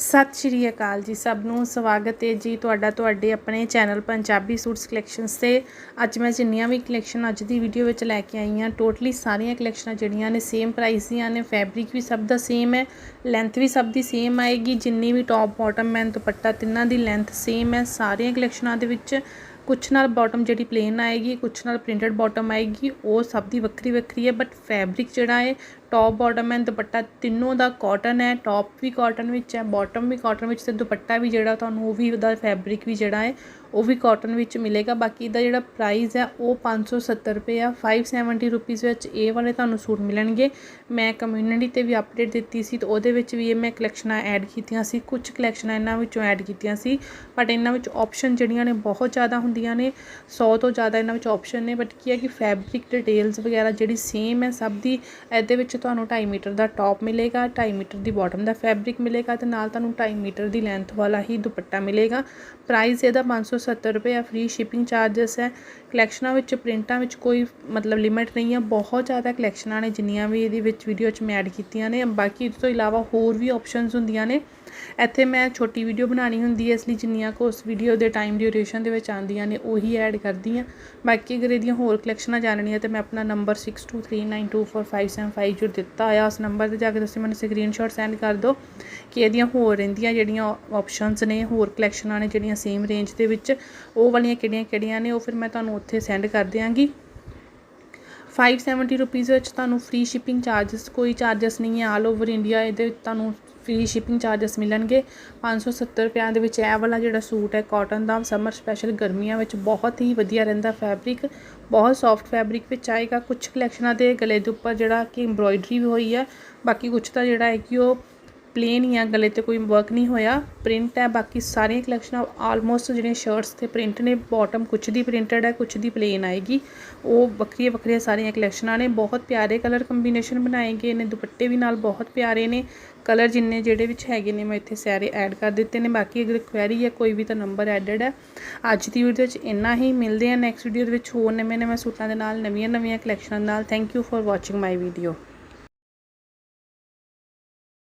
ਸਤਿ ਸ਼੍ਰੀ ਅਕਾਲ ਜੀ ਸਭ ਨੂੰ। ਸਵਾਗਤ ਹੈ ਜੀ ਤੁਹਾਡਾ ਤੁਹਾਡੇ ਆਪਣੇ ਚੈਨਲ ਪੰਜਾਬੀ ਸੂਟਸ ਕਲੈਕਸ਼ਨਸ ਤੇ। ਅੱਜ ਮੈਂ ਜਿੰਨੀਆਂ ਵੀ ਕਲੈਕਸ਼ਨ ਅੱਜ ਦੀ ਵੀਡੀਓ ਵਿੱਚ ਲੈ ਕੇ ਆਈ ਹਾਂ ਟੋਟਲੀ ਸਾਰੀਆਂ ਕਲੈਕਸ਼ਨਾਂ ਜਿਹੜੀਆਂ ਨੇ ਸੇਮ ਪ੍ਰਾਈਸ ਦੀਆਂ ਨੇ ਫੈਬਰਿਕ ਵੀ ਸਭ ਦਾ ਸੇਮ ਹੈ ਲੈਂਥ ਵੀ ਸਭ ਦੀ ਸੇਮ ਆਏਗੀ, ਜਿੰਨੀ ਵੀ ਟੌਪ ਬਾਟਮ ਮੈਨ ਦੁਪੱਟਾ ਤਿੰਨਾਂ ਦੀ ਲੈਂਥ ਸੇਮ ਹੈ, ਸਾਰੀਆਂ ਕਲੈਕਸ਼ਨਾਂ ਦੇ ਵਿੱਚ ਕੁਛ ਨਾਲ ਬਾਟਮ ਜਿਹੜੀ ਪਲੇਨ ਆਏਗੀ, ਕੁਛ ਨਾਲ ਪ੍ਰਿੰਟਡ ਬਾਟਮ ਆਏਗੀ, ਉਹ ਸਭ ਦੀ ਵੱਖਰੀ ਵੱਖਰੀ ਹੈ ਬਟ ਫੈਬਰਿਕ ਜਿਹੜਾ ਹੈ ਟੌਪ ਬਾਟਮ ਐਂਡ ਦੁਪੱਟਾ ਤਿੰਨੋਂ ਦਾ ਕਾਟਨ ਹੈ ਟੌਪ ਵੀ ਕਾਟਨ ਵਿੱਚ ਹੈ ਬਾਟਮ ਵੀ ਕਾਟਨ ਵਿੱਚ ਤੇ ਦੁਪੱਟਾ ਵੀ ਜਿਹੜਾ ਤੁਹਾਨੂੰ ਉਹ ਵੀ ਉਹਦਾ ਫੈਬਰਿਕ ਵੀ ਜਿਹੜਾ ਹੈ, ਉਹ ਵੀ ਕਾਟਨ ਵਿੱਚ ਮਿਲੇਗਾ। ਬਾਕੀ ਇਹਦਾ ਜਿਹੜਾ ਪ੍ਰਾਈਸ ਹੈ, ਉਹ 570 ਰੁਪਏ ਆ। 570 ਰੁਪੀਸ ਵਿੱਚ ਇਹ ਵਾਲੇ ਤੁਹਾਨੂੰ ਸੂਟ ਮਿਲਣਗੇ। ਮੈਂ ਕਮਿਊਨਿਟੀ ਤੇ ਵੀ ਅਪਡੇਟ ਦਿੱਤੀ ਸੀ ਤੇ ਉਹਦੇ ਵਿੱਚ ਵੀ ਇਹ ਮੈਂ ਕਲੈਕਸ਼ਨਾਂ ਐਡ ਕੀਤੀਆਂ ਸੀ। ਕੁਝ ਕਲੈਕਸ਼ਨਾਂ ਇਹਨਾਂ ਵਿੱਚੋਂ ਐਡ ਕੀਤੀਆਂ ਸੀ ਬਟ ਇਹਨਾਂ ਵਿੱਚ ਆਪਸ਼ਨ ਜਿਹੜੀਆਂ ਨੇ ਬਹੁਤ ਜ਼ਿਆਦਾ ਹੁੰਦੀਆਂ ਨੇ। 100 ਤੋਂ ਜ਼ਿਆਦਾ ਇਹਨਾਂ ਵਿੱਚ ਆਪਸ਼ਨ ਨੇ ਬਟ ਕੀ ਹੈ ਕਿ ਫੈਬਰਿਕ ਡਿਟੇਲਸ ਵਗੈਰਾ ਜਿਹੜੀ ਸੇਮ ਹੈ, ਸਭ ਦੀ ਇਹਦੇ ਵਿੱਚ ਤੁਹਾਨੂੰ 2.5 ਮੀਟਰ ਦਾ ਟੌਪ ਮਿਲੇਗਾ 2.5 ਮੀਟਰ ਦੀ ਬਾਟਮ ਦਾ ਫੈਬਰਿਕ ਮਿਲੇਗਾ ਤੇ ਨਾਲ ਤੁਹਾਨੂੰ 2.5 ਮੀਟਰ ਦੀ ਲੈਂਥ ਵਾਲਾ ਹੀ ਦੁਪੱਟਾ ਮਿਲੇਗਾ। ਪ੍ਰਾਈਸ ਇਹਦਾ 570 ਰੁਪਏ ਆ ਫ੍ਰੀ ਸ਼ਿਪਿੰਗ ਚਾਰजेस ਹੈ। ਕਲੈਕਸ਼ਨਾਂ ਵਿੱਚ ਪ੍ਰਿੰਟਾਂ ਵਿੱਚ ਕੋਈ ਮਤਲਬ ਲਿਮਿਟ ਨਹੀਂ ਹੈ ਬਹੁਤ ਜ਼ਿਆਦਾ ਕਲੈਕਸ਼ਨਾਂ ਨੇ ਜਿੰਨੀਆਂ ਵੀ ਇਹਦੇ ਵਿੱਚ ਵੀਡੀਓ 'ਚ ਮੈਂ ਐਡ ਕੀਤੀਆਂ ਨੇ। ਬਾਕੀ ਇਸ ਤੋਂ ਇਲਾਵਾ ਹੋਰ ਵੀ ਆਪਸ਼ਨਸ ਹੁੰਦੀਆਂ ਨੇ। ਇੱਥੇ ਮੈਂ ਛੋਟੀ ਵੀਡੀਓ ਬਣਾਣੀ ਹੁੰਦੀ ਹੈ, ਇਸ ਲਈ ਜਿੰਨੀਆਂ ਕੁ ਉਸ ਵੀਡੀਓ ਦੇ ਟਾਈਮ ਡਿਊਰੇਸ਼ਨ ਦੇ ਵਿੱਚ ਆਉਂਦੀਆਂ ਨੇ, ਉਹੀ ਐਡ ਕਰਦੀ ਹਾਂ। ਬਾਕੀ ਅਗਰ ਇਹਦੀਆਂ ਹੋਰ ਕਲੈਕਸ਼ਨਾਂ ਜਾਣਨੀਆਂ ਤੇ ਮੈਂ ਆਪਣਾ ਨੰਬਰ 6239245750 ਜੋ ਦਿੱਤਾ ਆ ਉਸ ਨੰਬਰ ਤੇ ਜਾ ਕੇ ਤੁਸੀਂ ਮੈਨੂੰ ਸਕਰੀਨਸ਼ਾਟ ਸੈਂਡ ਕਰ ਦਿਓ ਕਿ ਇਹਦੀਆਂ ਹੋਰ ਰਹਿੰਦੀਆਂ ਜਿਹੜੀਆਂ ਆਪਸ਼ਨਸ ਨੇ, ਹੋਰ ਕਲੈਕਸ਼ਨਾਂ ਨੇ, ਜਿਹੜੀਆਂ ਸੇਮ ਰੇਂਜ ਦੇ ਵਿੱਚ, ਉਹ ਵਾਲੀਆਂ ਕਿਹੜੀਆਂ ਕਿਹੜੀਆਂ ਨੇ, ਉਹ ਫਿਰ ਮੈਂ ਤੁਹਾਨੂੰ ਉੱਥੇ ਸੈਂਡ ਕਰ ਦਿਆਂਗੀ। 570 ਰੁਪਏ ਵਿੱਚ ਤੁਹਾਨੂੰ ਫ੍ਰੀ ਸ਼ਿਪਿੰਗ ਚਾਰजेस ਕੋਈ ਚਾਰजेस ਨਹੀਂ ਹੈ ਆਲ ਓਵਰ ਇੰਡੀਆ ਇਹਦੇ ਤੁਹਾਨੂੰ ਫ੍ਰੀ ਸ਼ਿਪਿੰਗ ਚਾਰजेस ਮਿਲਣਗੇ। 570 ਰੁਪਿਆਂ ਦੇ ਵਿੱਚ ਇਹ ਵਾਲਾ ਜਿਹੜਾ ਸੂਟ ਹੈ ਕਾਟਨ ਦਾ ਸਮਰ ਸਪੈਸ਼ਲ ਗਰਮੀਆਂ ਵਿੱਚ ਬਹੁਤ ਹੀ ਵਧੀਆ ਰਹਿੰਦਾ ਫੈਬਰਿਕ ਬਹੁਤ ਸੌਫਟ ਫੈਬਰਿਕ ਵਿੱਚ ਆਏਗਾ। ਕੁਝ ਕਲੈਕਸ਼ਨਾਂ ਦੇ ਗਲੇ ਦੇ ਉੱਪਰ ਜਿਹੜਾ ਕਿ ਐਮਬ੍ਰੋਇਡਰੀ ਵੀ ਹੋਈ ਹੈ ਬਾਕੀ ਕੁਝ ਤਾਂ ਜਿਹੜਾ ਹੈ ਕਿ ਉਹ ਪਲੇਨ ਹੀ ਆ, ਗਲੇ ਤੇ ਕੋਈ ਵਰਕ ਨਹੀਂ ਹੋਇਆ। ਪ੍ਰਿੰਟ ਹੈ, ਬਾਕੀ ਸਾਰੀਆਂ ਕਲੈਕਸ਼ਨਾਂ ਆਲਮੋਸਟ ਜਿਹੜੀਆਂ ਸ਼ਰਟਸ ਤੇ ਪ੍ਰਿੰਟ ਨੇ ਬਾਟਮ ਕੁਛ ਦੀ ਪ੍ਰਿੰਟਡ ਹੈ, ਕੁਛ ਦੀ ਪਲੇਨ ਆਏਗੀ। ਉਹ ਵੱਖਰੀਆਂ ਵੱਖਰੀਆਂ ਸਾਰੀਆਂ ਕਲੈਕਸ਼ਨਾਂ ਨੇ, ਬਹੁਤ ਪਿਆਰੇ ਕਲਰ ਕੰਬੀਨੇਸ਼ਨ ਬਣਾਏ ਗਏ ਨੇ, ਦੁਪੱਟੇ ਵੀ ਨਾਲ ਬਹੁਤ ਪਿਆਰੇ ਨੇ। ਕਲਰ ਜਿੰਨੇ ਜਿਹੜੇ ਵਿੱਚ ਹੈਗੇ ਨੇ, ਮੈਂ ਇੱਥੇ ਸਾਰੇ ਐਡ ਕਰ ਦਿੱਤੇ ਨੇ। ਬਾਕੀ ਅਗਰ ਕੁਐਰੀ ਹੈ, ਕੋਈ ਵੀ ਤਾਂ ਨੰਬਰ ਐਡਡ ਹੈ। ਅੱਜ ਦੀ ਵੀਡੀਓ ਵਿੱਚ ਇੰਨਾ ਹੀ, ਮਿਲਦੇ ਆ ਨੈਕਸਟ ਵੀਡੀਓ ਦੇ ਵਿੱਚ ਹੋਰ ਨਵੇਂ ਨਵੇਂ ਸੂਟਾਂ ਦੇ ਨਾਲ ਨਵੀਆਂ ਨਵੀਆਂ ਕਲੈਕਸ਼ਨਾਂ ਨਾਲ। Thank you for watching my video